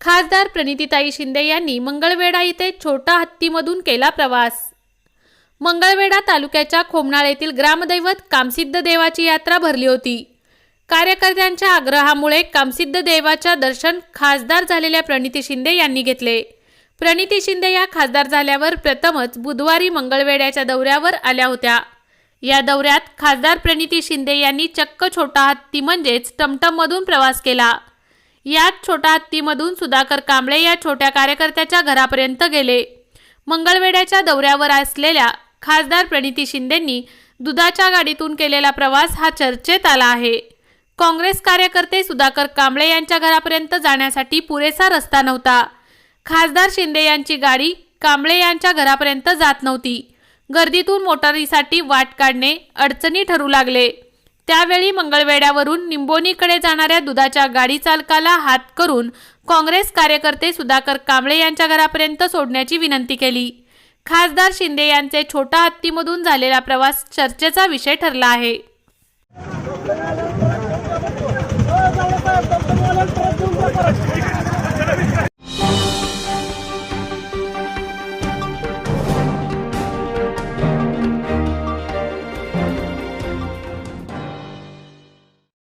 खासदार प्रणितीताई शिंदे यांनी मंगळवेढा इथे छोटा हत्तीमधून केला प्रवास. मंगळवेढा तालुक्याच्या खोमनाळ येथील ग्रामदैवत कामसिद्ध देवाची यात्रा भरली होती. कार्यकर्त्यांच्या आग्रहामुळे कामसिद्ध देवाच्या दर्शन खासदार झालेल्या प्रणिती शिंदे यांनी घेतले. प्रणिती शिंदे या खासदार झाल्यावर प्रथमच बुधवारी मंगळवेड्याच्या दौऱ्यावर आल्या होत्या. या दौऱ्यात खासदार प्रणिती शिंदे यांनी चक्क छोटा हत्ती म्हणजेच टमटममधून प्रवास केला. यात छोटा हत्तीमधून सुधाकर कांबळे या छोट्या कार्यकर्त्याच्या घरापर्यंत गेले. मंगळवेड्याच्या दौऱ्यावर असलेल्या खासदार प्रणिती शिंदेंनी दुधाच्या गाडीतून केलेला प्रवास हा चर्चेत आला आहे. काँग्रेस कार्यकर्ते सुधाकर कांबळे यांच्या घरापर्यंत जाण्यासाठी पुरेसा रस्ता नव्हता. खासदार शिंदे यांची गाडी कांबळे यांच्या घरापर्यंत जात नव्हती. गर्दीतून मोटारीसाठी वाट काढणे अडचणी ठरू लागले. त्यावेळी मंगळवेड्यावरून निंबोनीकडे जाणाऱ्या दुधाच्या गाडी चालकाला हात करून काँग्रेस कार्यकर्ते सुधाकर कांबळे यांच्या घरापर्यंत सोडण्याची विनंती केली. खासदार शिंदे यांचे छोटा हत्तीमधून झालेला प्रवास चर्चेचा विषय ठरला आहे.